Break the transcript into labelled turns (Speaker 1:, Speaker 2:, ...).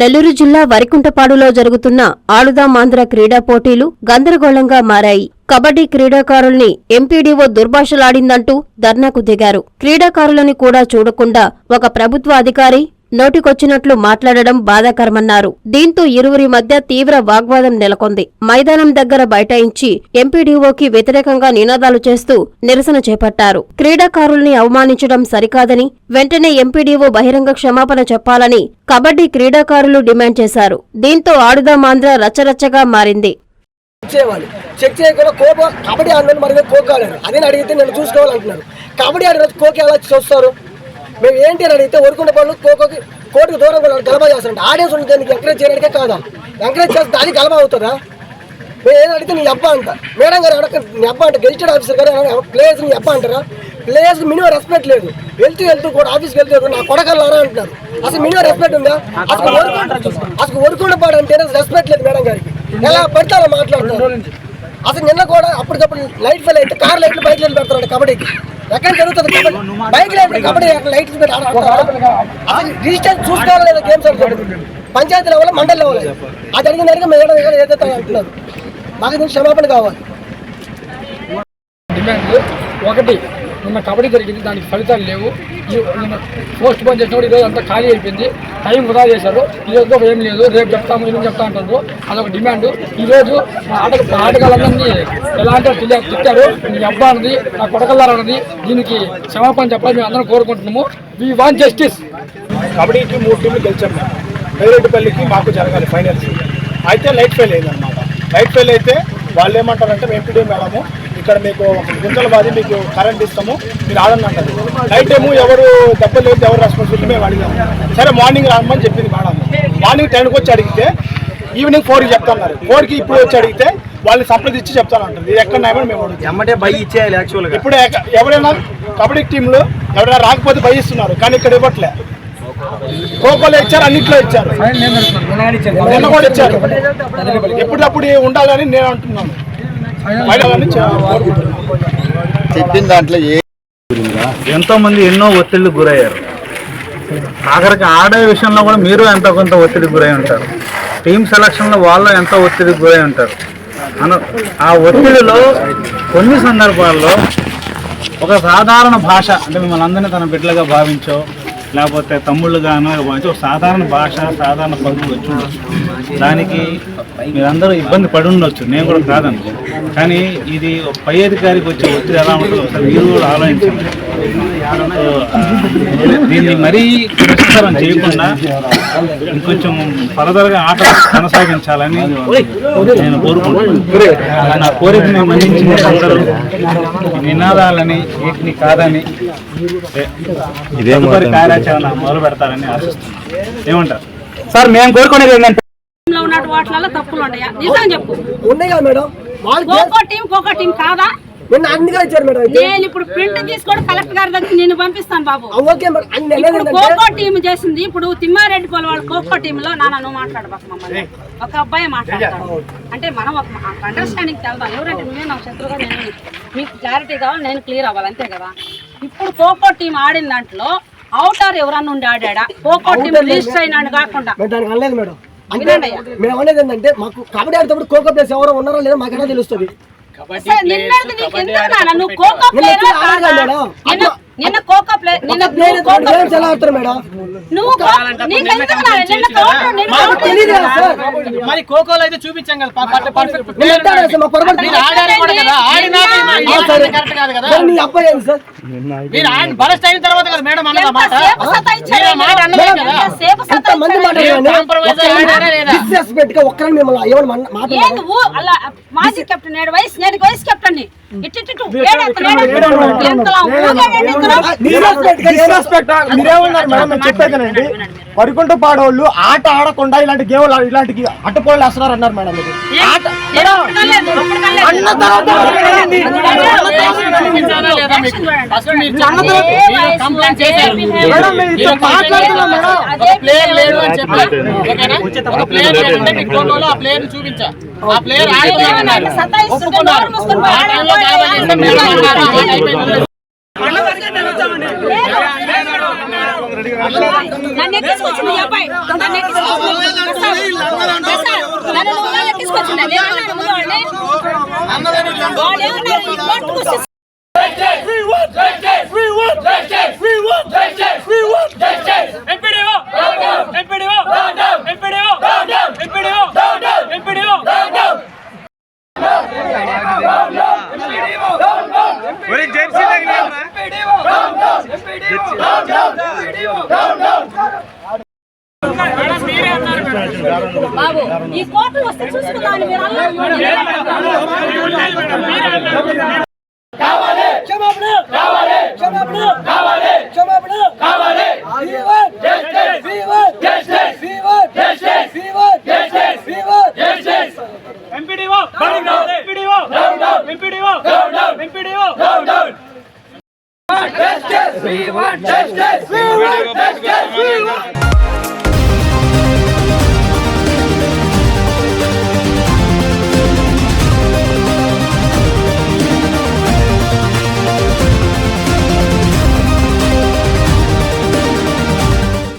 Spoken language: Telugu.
Speaker 1: నెల్లూరు జిల్లా వరికుంటపాడులో జరుగుతున్న ఆడుదామాంధ్ర క్రీడా పోటీలు గందరగోళంగా మారాయి. కబడ్డీ క్రీడాకారుల్ని ఎంపీడీఓ దుర్భాషలాడిందంటూ ధర్నాకు దిగారు. క్రీడాకారులని కూడా చూడకుండా ఒక ప్రభుత్వ అధికారి నోటికొచ్చినట్లు మాట్లాడడం బాధాకరమన్నారు. దీంతో ఇరువురి మధ్య తీవ్ర వాగ్వాదం నెలకొంది. మైదానం దగ్గర బైఠాయించి ఎంపీడీఓకి వ్యతిరేకంగా నినాదాలు చేస్తూ నిరసన చేపట్టారు. క్రీడాకారుల్ని అవమానించడం సరికాదని వెంటనే ఎంపీడీఓ బహిరంగ క్షమాపణ చెప్పాలని కబడ్డీ క్రీడాకారులు డిమాండ్ చేశారు. దీంతో ఆడుదామాంధ్ర రచ్చరచ్చగా మారింది.
Speaker 2: చెక్ చేయాలి. చెక్ చేయకుండా కోప కబడ్డీ ఆడిన మరి కోక్ అదే అడిగితే నేను చూసుకోవాలంటున్నాను కబడ్డీ ఆడిన కోకి ఎలా చూస్తారు? మేము ఏంటి అని అడిగితే వరకుండ పనులు కోకోకి కోటికి దూరం కూడా గలబా చేస్తారంట. ఆడియన్స్ ఉంది దానికి ఎంకరేజ్ చేయడానికే కాదా? ఎంకరేజ్ చేస్తే అది గలబా అవుతుందా? మేము ఏం అడిగితే నీ అబ్బా అంట. మేడం గారు అడగ నీ అబ్బా అంట. గెజిటెడ్ ఆఫీసర్ గారు ప్లేయర్స్ నీ అబ్బా అంటారా? ప్లేయర్స్ మినిమం రెస్పెక్ట్ లేదు. వెళ్తూ వెళ్తూ కూడా ఆఫీస్కి వెళ్తూ నా కొడకల్లారా అంటున్నారు. అసలు మినిమం రెస్పెక్ట్ ఉందా? అసలు అసలు వరకుండ పాడు అంటే రెస్పెక్ట్ లేదు మేడం గారికి. ఎలా పడితే మాట్లాడుతున్నారు అసలు నిన్న కూడా అప్పటికప్పుడు లైట్ ఫెయిల్ అయితే కార్ లైట్లు బైక్ లైట్లు పెడతారు కబడ్డీకి. ఎక్కడ జరుగుతుంది కబడ్డీ? బైక్ కబడ్డీ లైట్లు పెట్టి ఆడ- ఆడతారా? అసలు రిజిస్టర్ చూసుకోవాలి లేదా గేమ్స్ ఆడుతుంది పంచాయతీ లెవెల్ మండల్ లెవెల్. అది అడిగిన దానికి మేడం దగ్గర ఏదైతే అంటున్నారు మాకు దీనికి క్షమాపణ కావాలి.
Speaker 3: డిమాండ్లు ఒకటి. నిన్న కబడ్డీ జరిగింది దానికి ఫలితాలు లేవు. నిన్న పోస్ట్ పోన్ చేసినప్పుడు ఈరోజు అంతా ఖాళీ అయిపోయింది. టైం వృధా చేశారు. ఈరోజు కూడా ఏం లేదు. రేపు చెప్తాము ఈరోజు చెప్తా అంటారు. అదొక డిమాండ్. ఈరోజు ఆటకు ఆట ఆటగాళ్ళందరినీ ఎలా అంటే తిట్టారు. నీ అబ్బా అన్నది నా కొడకల్లారన్నది దీనికి క్షమాపణ చెప్పాలని మేము అందరం కోరుకుంటున్నాము. వీ వాంట్ జస్టిస్
Speaker 4: కబడ్డీకి మూడు టీంలు గెలిచాము పేరెడ్డిపల్లికి మాకు జరగాలి ఫైనల్స్. అయితే లైట్ ఫెయిల్ అయిందన్నమాట. లైట్ ఫెయిల్ అయితే వాళ్ళు ఏమంటారంటే మేము ఎంపీడీ మేడము ఇక్కడ మీకు గుంతల బాధి మీకు కరెంట్ ఇస్తాము. మీరు ఆడండి అంటారు. నైట్ ఏమో ఎవరు దెబ్బలు లేదు ఎవరు రెస్పాన్సిబిలిటీ మేము అడిగాము. సరే మార్నింగ్ రామని చెప్పింది మేడం మార్నింగ్ టెన్కి వచ్చి అడిగితే ఈవినింగ్ ఫోర్కి చెప్తున్నారు. ఫోర్కి ఇప్పుడు వచ్చి అడిగితే వాళ్ళని సంప్రదించి చెప్తానంటారు ఇది ఎక్కడ నాయమని మేము
Speaker 5: ఎమ్మటే బై ఇచ్చేయాలి యాక్చువల్గా
Speaker 4: ఇప్పుడు ఎవరైనా కబడ్డీ టీంలో ఎవరైనా రాకపోతే భయిస్తున్నారు కానీ ఇక్కడ ఇవ్వట్లే. ఖోఖోలో ఇచ్చారు అన్నిట్లో ఇచ్చారు. నిన్న కూడా ఇచ్చారు. ఎప్పుడప్పుడు ఉండాలని నేను అంటున్నాను.
Speaker 5: చెప్పిన దాంట్లో ఏ
Speaker 6: ఎంతో మంది ఎన్నో ఒత్తిళ్ళు గురయ్యారు. ఆఖరికి ఆడే విషయంలో కూడా మీరు ఎంతో కొంత ఒత్తిడి గురై ఉంటారు. టీం సెలక్షన్లో వాళ్ళు ఎంతో ఒత్తిడికి గురై ఉంటారు. అను ఆ ఒత్తిడిలో కొన్ని సందర్భాల్లో ఒక సాధారణ భాష అంటే మిమ్మల్ని అందరినీ తన బిడ్డలుగా భావించో లేకపోతే తమ్ముళ్ళుగానో భావించి ఒక సాధారణ భాష సాధారణ పలుకులు వచ్చి ఉండొచ్చు. దానికి మీరందరూ ఇబ్బంది పడి ఉండొచ్చు. నేను కూడా కాదనుకో కానీ ఇది పై అధికారికి వచ్చే ఒత్తిడి ఎలా ఉంటుందో ఒకసారి మీరు కూడా ఆలోచించండి. దీన్ని మరీ పురస్కారం చేయకుండా ఇంకొంచెం ఫర్దర్గా ఆట కొనసాగించాలని నేను కోరుకుంటున్నాను. నా కోరికని మన్నించిన అందరూ నినాదాలని వీటిని కాదని తదుపరి కార్యాచరణ మొదలు పెడతారని ఆశిస్తున్నాను. ఏమంటారు? సార్ మేము కోరుకునేది ఏంటంటే
Speaker 7: లో ఉన్నట్టు వాటిలలో తప్పులు ఉన్నాయా? నిజం చెప్పు.
Speaker 2: ఉన్నాయి కదా మేడం. వాళ్ళు
Speaker 7: కోకో టీం కోకో టీం కాదా?
Speaker 2: నిన్న అన్నిగా ఇచ్చారు మేడం
Speaker 7: నేను ఇప్పుడు ప్రింట్ తీసుకొని కలెక్టర్ గారి దగ్గర నేను పంపిస్తాను బాబు.
Speaker 2: Okay madam.
Speaker 7: కోకో టీం చేసింది. ఇప్పుడు తిమ్మారెడ్డి పోల వాళ్ళ కోకో టీమ్లో నాన్న నువ్వు మాట్లాడబాకు మమ్మల్ని. ఒక అబ్బాయి మాట్లాడతాడు. అంటే మనం ఒక అండర్స్టాండింగ్ తెలదాం ఎవరంటే నువ్వే నాకు శత్రువుగా నేను మీకు క్లారిటీ కావాలి నేను క్లియర్ అవ్వాలి అంతే కదా? ఇప్పుడు కోకో టీం ఆడిన దాంట్లో అవుటర్ ఎవరన్నా ఉండి ఆడాడా? కోకో టీం రిజిస్టర్ అయినాడు కాకుండా.
Speaker 2: మేడం అంటే. మేము అనేది ఏంటంటే మాకు కబడ్డీ ఆడేటప్పుడు కోకో ప్లేస్ ఎవరో ఉన్నారో లేదో మాకు ఎలా తెలుస్తుంది.
Speaker 7: నిన్నటిది నీకు ఎందుకు నాన్న? నువ్వు కోకో
Speaker 2: నిన్న
Speaker 7: ప్లేయర్? నిన్న కోకో ప్లేయర్ నిన్న
Speaker 2: గేమ్స్ ఎలా ఆడతారు మేడం?
Speaker 7: నువ్వు
Speaker 3: మరి ఖోఖోలో అయితే చూపించాం కదా
Speaker 7: మీరు ఆడారు కూడా కదా, ఆడినాక
Speaker 2: ఆ, సరే. సరే, నీ అబ్బాయి ఏంది సార్?
Speaker 3: మీరు ఆయన బలస్ట్ అయిన తర్వాత కదా మేడం అన్నది మాట. అన్నదే కదా.
Speaker 2: ఒక్కరిని మిమ్మల్ని
Speaker 7: మాజీ కెప్టెన్ ఏడు వయసు నేను వైస్ కెప్టెన్
Speaker 4: మీరేమన్నారు మేడం చెప్పేదేనండి వరికుంట పాడోళ్ళు ఆట ఆడకుండా ఇలాంటి గేమ్ ఇలాంటి అట్టుపోళ్ళు వేస్తున్నారు అన్నారు మేడం మీరు. ఆట. అన్న తర్వాత
Speaker 3: ప్లేయర్ లేడు అని ఒక ప్లేయర్ లేదంటే మీకు ఫోటోలో ఆ ప్లేయర్ చూపించా. ఆ ప్లేయర్ ఆడుతున్నాడు
Speaker 7: సతాయిస్తుంటే నోరు మూసుకొని
Speaker 3: ఆ టైంలో కావాలి అంటే మేడం అన్నారు, ఆ మాట అయిపోయింది.
Speaker 7: నన్ను ఎక్కించుకొచ్చింది ఈ అబ్బాయి. నన్ను ఎక్కించుకొచ్చింది నన్ను నువ్వు ఎక్కించుకొచ్చింది నేనన్నాను ముందు వాడిని. వాడు ఏమన్నారు? ఈ కోర్టుకు వచ్చి బాబు ఈ కోర్టు వస్తే చూసుకుందామని మీరు అన్నారు.
Speaker 2: క్షమాపణ. కావాలి. క్షమాపణ. కావాలి. క్షమాపణ. కావాలి. ఫీవర్ జస్టిస్. ఫీవర్ జస్టిస్. ఫీవర్ జస్టిస్. ఫీవర్ justice. Fever justice.
Speaker 3: MPDO. MPDO. MPDO. MPDO
Speaker 2: justice.